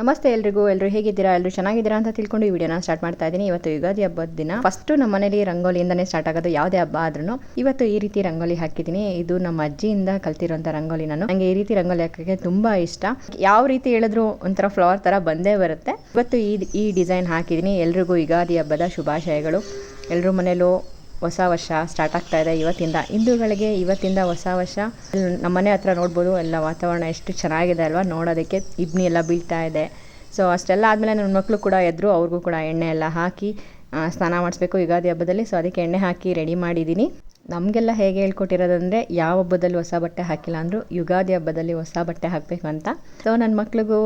ನಮಸ್ತೆ ಎಲ್ರಿಗೂ ಎಲ್ಲರೂ ಹೇಗಿದ್ದೀರಾ ಎಲ್ಲರೂ ಚೆನ್ನಾಗಿದ್ದೀರಾ ಅಂತ ತಿಳ್ಕೊಂಡು ಈ ವಿಡಿಯೋನ ಸ್ಟಾರ್ಟ್ ಮಾಡ್ತಾ ಇದ್ದೀನಿ ಇವತ್ತು ಯುಗಾದಿ ಹಬ್ಬದ ದಿನ. ಫಸ್ಟ್ ನಮ್ಮ ಮನೇಲಿ ರಂಗೋಲಿಯಿಂದನೇ ಸ್ಟಾರ್ಟ್ ಆಗೋದು ಯಾವುದೇ ಹಬ್ಬ ಆದ್ರೂ ಇವತ್ತು ಈ ರೀತಿ ರಂಗೋಲಿ ಹಾಕಿದ್ದೀನಿ. ಇದು ನಮ್ಮ ಅಜ್ಜಿಯಿಂದ ಕಲ್ತಿರೋಂಥ ರಂಗೋಲಿ ನಾನು. ನನಗೆ ಈ ರೀತಿ ರಂಗೋಲಿ ಹಾಕೋಕ್ಕೆ ತುಂಬ ಇಷ್ಟ. ಯಾವ ರೀತಿ ಹೇಳಿದ್ರು ಒಂಥರ ಫ್ಲವರ್ ಥರ ಬಂದೇ ಬರುತ್ತೆ. ಇವತ್ತು ಈ ಈ ಡಿಸೈನ್ ಹಾಕಿದ್ದೀನಿ. ಎಲ್ರಿಗೂ ಯುಗಾದಿ ಹಬ್ಬದ ಶುಭಾಶಯಗಳು. ಎಲ್ಲರೂ ಮನೇಲೂ ಹೊಸ ವರ್ಷ ಸ್ಟಾರ್ಟ್ ಆಗ್ತಾ ಇದೆ ಇವತ್ತಿಂದ. ಹಿಂದೂಗಳಿಗೆ ಇವತ್ತಿಂದ ಹೊಸ ವರ್ಷ. ಇಲ್ಲಿ ನಮ್ಮ ಮನೆ ಹತ್ರ ನೋಡ್ಬೋದು, ಎಲ್ಲ ವಾತಾವರಣ ಎಷ್ಟು ಚೆನ್ನಾಗಿದೆ ಅಲ್ವಾ ನೋಡೋದಕ್ಕೆ. ಇಬ್ನಿ ಎಲ್ಲ ಬೀಳ್ತಾ ಇದೆ. ಸೊ ಅಷ್ಟೆಲ್ಲ ಆದಮೇಲೆ ನನ್ನ ಮಕ್ಕಳು ಕೂಡ ಎದ್ರು, ಅವ್ರಿಗೂ ಕೂಡ ಎಣ್ಣೆ ಎಲ್ಲ ಹಾಕಿ ಸ್ನಾನ ಮಾಡಿಸ್ಬೇಕು ಯುಗಾದಿ ಹಬ್ಬದಲ್ಲಿ. ಸೊ ಅದಕ್ಕೆ ಎಣ್ಣೆ ಹಾಕಿ ರೆಡಿ ಮಾಡಿದ್ದೀನಿ. ನಮಗೆಲ್ಲ ಹೇಗೆ ಹೇಳ್ಕೊಟ್ಟಿರೋದಂದರೆ, ಯಾವ ಹಬ್ಬದಲ್ಲಿ ಹೊಸ ಬಟ್ಟೆ ಹಾಕಿಲ್ಲ ಅಂದರೂ, ಯುಗಾದಿ ಹಬ್ಬದಲ್ಲಿ ಹೊಸ ಬಟ್ಟೆ ಹಾಕಬೇಕು ಅಂತ ಸೊ ನನ್ನ ಮಕ್ಳಿಗೂ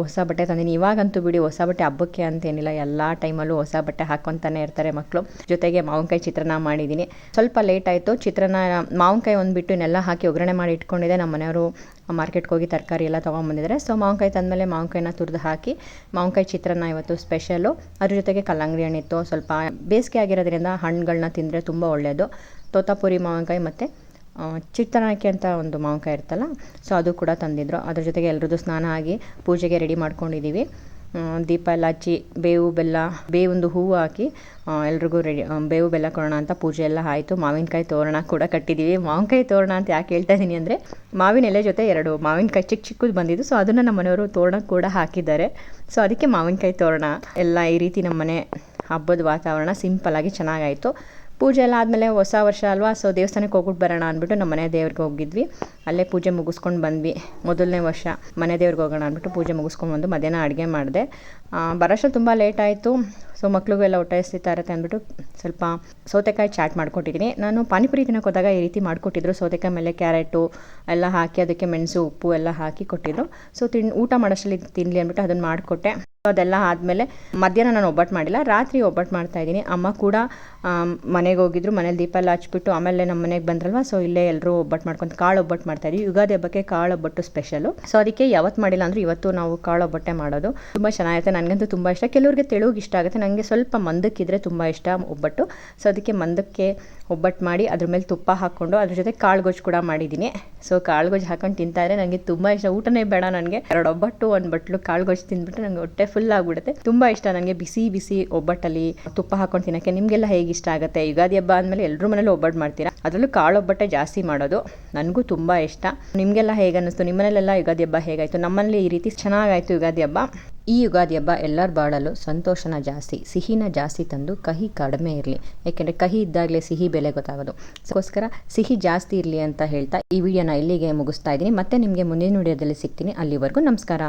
ಹೊಸ ಬಟ್ಟೆ ತಂದೀನಿ. ಇವಾಗಂತೂ ಬಿಡಿ, ಹೊಸ ಬಟ್ಟೆ ಹಬ್ಬಕ್ಕೆ ಅಂತೇನಿಲ್ಲ. ಎಲ್ಲ ಟೈಮಲ್ಲೂ ಹೊಸ ಬಟ್ಟೆ ಹಾಕ್ಕೊತಾನೆ ಇರ್ತಾರೆ ಮಕ್ಕಳು ಜೊತೆಗೆ ಮಾವಿನಕಾಯಿ ಚಿತ್ರಾನ್ನ ಮಾಡಿದ್ದೀನಿ ಸ್ವಲ್ಪ ಲೇಟ್ ಆಯಿತು. ಚಿತ್ರಾನ್ನ, ಮಾವಿನಕಾಯಿ ಒಂದು ಬಿಟ್ಟು ಇನ್ನೆಲ್ಲ ಹಾಕಿ ಒಗ್ಗರಣೆ ಮಾಡಿ ಇಟ್ಕೊಂಡಿದ್ದೆ. ನಮ್ಮ ಮನೆಯವರು ಮಾರ್ಕೆಟ್ಗೆ ಹೋಗಿ ತರಕಾರಿ ಎಲ್ಲ ತೊಗೊಂಬಂದಿದ್ದಾರೆ. ಸೊ ಮಾವಿನಕಾಯಿ ತಂದಮೇಲೆ ಮಾವಿನಕಾಯಿನ ತುರಿದು ಹಾಕಿ, ಮಾವಿನಕಾಯಿ ಚಿತ್ರಾನ್ನ ಇವತ್ತು ಸ್ಪೆಷಲು ಅದ್ರ ಜೊತೆಗೆ ಕಲ್ಲಂಗಡಿ ಹಣ್ಣಿತ್ತು. ಸ್ವಲ್ಪ ಬೇಸಿಗೆ ಆಗಿರೋದ್ರಿಂದ ಹಣ್ಣುಗಳನ್ನ ತಿಂದರೆ ತುಂಬ ಒಳ್ಳೆಯದು ತೋತಾಪುರಿ ಮಾವಿನಕಾಯಿ ಮತ್ತು ಆ, ಚಿತ್ರಾನ್ನಕ್ಕೆ ಅಂತ ಒಂದು ಮಾವಿನಕಾಯಿ ಇರುತ್ತಲ್ಲ ಸೊ ಅದು ಕೂಡ ತಂದಿದ್ರು. ಅದ್ರ ಜೊತೆಗೆ ಎಲ್ರದ್ದು ಸ್ನಾನ ಆಗಿ ಪೂಜೆಗೆ ರೆಡಿ ಮಾಡ್ಕೊಂಡಿದ್ದೀವಿ ದೀಪ ಎಲ್ಲ ಹಚ್ಚಿ ಬೇವು ಬೆಲ್ಲ ಬೇವೊಂದು ಹೂವು ಹಾಕಿ ಎಲ್ರಿಗೂ ರೆಡಿ ಬೇವು ಬೆಲ್ಲ ಕೊಡೋಣ ಅಂತ ಪೂಜೆ ಎಲ್ಲ ಆಯಿತು. ಮಾವಿನಕಾಯಿ ತೋರಣ ಕೂಡ ಕಟ್ಟಿದ್ದೀವಿ ಮಾವಿನಕಾಯಿ ತೋರಣ ಅಂತ ಯಾಕೆ ಹೇಳ್ತಾ ಇದ್ದೀನಿ ಅಂದರೆ ಮಾವಿನ ಎಲೆ ಜೊತೆ ಎರಡು ಮಾವಿನಕಾಯಿ ಚಿಕ್ಕ ಚಿಕ್ಕದು ಬಂದಿದ್ದು ಸೊ ಅದನ್ನು ನಮ್ಮ ಮನೆಯವರು ತೋರಣ ಕೂಡ ಹಾಕಿದ್ದಾರೆ. ಸೊ ಅದಕ್ಕೆ ಮಾವಿನಕಾಯಿ ತೋರಣ ಎಲ್ಲ ಈ ರೀತಿ ನಮ್ಮ ಮನೆ ಹಬ್ಬದ ವಾತಾವರಣ ಸಿಂಪಲ್ಲಾಗಿ ಚೆನ್ನಾಗಾಯಿತು. ಪೂಜೆ ಎಲ್ಲ ಆದಮೇಲೆ ಹೊಸ ವರ್ಷ ಅಲ್ವಾ? ಸೊ ದೇವಸ್ಥಾನಕ್ಕೆ ಹೋಗ್ಬಿಟ್ಟು ಬರೋಣ ಅಂದ್ಬಿಟ್ಟು ನಮ್ಮ ಮನೆ ದೇವ್ರಿಗೆ ಹೋಗಿದ್ವಿ. ಅಲ್ಲೇ ಪೂಜೆ ಮುಗಿಸ್ಕೊಂಡು ಬಂದ್ವಿ. ಮೊದಲನೇ ವರ್ಷ ಮನೆ ದೇವ್ರಿಗೆ ಹೋಗೋಣ ಅಂದ್ಬಿಟ್ಟು ಪೂಜೆ ಮುಗಿಸ್ಕೊಂಡು ಬಂದು ಮಧ್ಯಾಹ್ನ ಅಡುಗೆ ಮಾಡಿದೆ. ಬರೋಷ್ಟು ತುಂಬ ಲೇಟ್ ಆಯಿತು. ಸೊ ಮಕ್ಳಿಗೂ ಎಲ್ಲ ಊಟ ಎಸ್ತಿತ್ತಾ ಇರುತ್ತೆ ಅಂದ್ಬಿಟ್ಟು ಸ್ವಲ್ಪ ಸೌತೆಕಾಯಿ ಚಾಟ್ ಮಾಡ್ಕೊಟ್ಟಿದ್ದೀನಿ. ನಾನು ಪಾನಿಪುರಿ ತಿನ್ನೋಕೆ ಹೋದಾಗ ಈ ರೀತಿ ಮಾಡಿಕೊಟ್ಟಿದ್ರು. ಸೌತೆಕಾಯಿ ಮೇಲೆ ಕ್ಯಾರೆಟು ಎಲ್ಲ ಹಾಕಿ, ಅದಕ್ಕೆ ಮೆಣಸು, ಉಪ್ಪು ಎಲ್ಲ ಹಾಕಿ ಕೊಟ್ಟಿದ್ರು. ಸೊ ತಿನ್, ಊಟ ಮಾಡೋಷ್ಟರಲ್ಲಿ ತಿನ್ನಲಿ ಅಂದ್ಬಿಟ್ಟು ಅದನ್ನು ಮಾಡಿಕೊಟ್ಟೆ. ಅದೆಲ್ಲ ಆದಮೇಲೆ ಮಧ್ಯಾಹ್ನ ನಾನು ಒಬ್ಬಟ್ಟು ಮಾಡಿಲ್ಲ, ರಾತ್ರಿ ಒಬ್ಬಟ್ಟು ಮಾಡ್ತಾ ಇದ್ದೀನಿ. ಅಮ್ಮ ಕೂಡ ಮನೆಗೆ ಹೋಗಿದ್ರು, ಮನೇಲಿ ದೀಪ ಎಲ್ಲ ಹಚ್ಬಿಟ್ಟು ಆಮೇಲೆ ನಮ್ಮ ಮನೆಗೆ ಬಂದ್ರಲ್ವ ಸೊ ಇಲ್ಲೇ ಎಲ್ಲರೂ ಒಬ್ಬಟ್ಟು ಮಾಡ್ಕೊಂಡು ಕಾಳು ಒಬ್ಬಟ್ಟು ಮಾಡ್ತಾ ಇದೀವಿ. ಯುಗಾದಿ ಹಬ್ಬಕ್ಕೆ ಕಾಳು ಒಬ್ಬಟ್ಟು ಸ್ಪೆಷಲು ಸೊ ಅದಕ್ಕೆ ಯಾವತ್ತು ಮಾಡಿಲ್ಲ ಅಂದ್ರೆ ಇವತ್ತು ನಾವು ಕಾಳು ಒಬ್ಬಟ್ಟೆ ಮಾಡೋದು ತುಂಬ ಚೆನ್ನಾಗಿರುತ್ತೆ. ನನಗಂತೂ ತುಂಬ ಇಷ್ಟ. ಕೆಲವ್ರಿಗೆ ತೆಳುಗೆ ಇಷ್ಟ ಆಗುತ್ತೆ. ನನಗೆ ಸ್ವಲ್ಪ ಮಂದಕ್ಕಿದ್ರೆ ತುಂಬ ಇಷ್ಟ ಒಬ್ಬಟ್ಟು. ಸೊ ಅದಕ್ಕೆ ಮಂದಕ್ಕೆ ಒಬ್ಬಟ್ಟು ಮಾಡಿ ಅದ್ರ ಮೇಲೆ ತುಪ್ಪ ಹಾಕ್ಕೊಂಡು ಅದ್ರ ಜೊತೆ ಕಾಳು ಗೊಜ್ಜು ಕೂಡ ಮಾಡಿದ್ದೀನಿ. ಸೊ ಕಾಳು ಗೊಜ್ಜು ಹಾಕೊಂಡು ತಿಂತಾ ಇದ್ರೆ ನನಗೆ ತುಂಬ ಇಷ್ಟ. ಊಟನೇ ಬೇಡ ನನಗೆ. ಎರಡು ಒಬ್ಬಟ್ಟು, ಒಂದು ಬಟ್ಲು, ಕಾಳು ಗೊಜ್ಜು ತಿಂದ್ಬಿಟ್ಟು ನನಗೆ ಹೊಟ್ಟೆ ಫುಲ್ ಆಗ್ಬಿಡುತ್ತೆ. ತುಂಬಾ ಇಷ್ಟ ನನಗೆ ಬಿಸಿ ಬಿಸಿ ಒಬ್ಬಟ್ಟಲ್ಲಿ ತುಪ್ಪ ಹಾಕೊಂಡು ತಿನ್ನಕ್ಕೆ. ನಿಮಗೆಲ್ಲ ಹೇಗೆ ಇಷ್ಟ ಆಗುತ್ತೆ? ಯುಗಾದಿ ಹಬ್ಬ ಆದ್ಮೇಲೆ ಎಲ್ಲರೂ ಮನೇಲಿ ಒಬ್ಬಟ್ಟು ಮಾಡ್ತೀರಾ? ಅದರಲ್ಲೂ ಕಾಳು ಒಬ್ಬಟ್ಟೆ ಜಾಸ್ತಿ ಮಾಡೋದು ನನಗೂ ತುಂಬಾ ಇಷ್ಟ. ನಿಮಗೆಲ್ಲ ಹೇಗೆ ಅನ್ನಿಸ್ತು? ನಿಮ್ಮನೇಲೆಲ್ಲ ಯುಗಾದಿ ಹಬ್ಬ ಹೇಗಾಯಿತು? ನಮ್ಮಲ್ಲಿ ಈ ರೀತಿ ಚೆನ್ನಾಗಾಯ್ತು ಯುಗಾದಿ ಹಬ್ಬ? ಈ ಯುಗಾದಿ ಹಬ್ಬ ಎಲ್ಲರ ಬಾಳಲು ಸಂತೋಷನ ಜಾಸ್ತಿ, ಸಿಹಿನ ಜಾಸ್ತಿ ತಂದು ಕಹಿ ಕಡಿಮೆ ಇರಲಿ. ಯಾಕೆಂದರೆ ಕಹಿ ಇದ್ದಾಗಲೇ ಸಿಹಿ ಬೆಲೆ ಗೊತ್ತಾಗೋದು. ಅದಕ್ಕೋಸ್ಕರ ಸಿಹಿ ಜಾಸ್ತಿ ಇರಲಿ ಅಂತ ಹೇಳ್ತಾ ಈ ವಿಡಿಯೋನ ಇಲ್ಲಿಗೆ ಮುಗಿಸ್ತಾ ಇದ್ದೀನಿ. ಮತ್ತೆ ನಿಮಗೆ ಮುಂದಿನ ವಿಡಿಯೋದಲ್ಲಿ ಸಿಗ್ತೀನಿ. ಅಲ್ಲಿವರೆಗೂ ನಮಸ್ಕಾರ.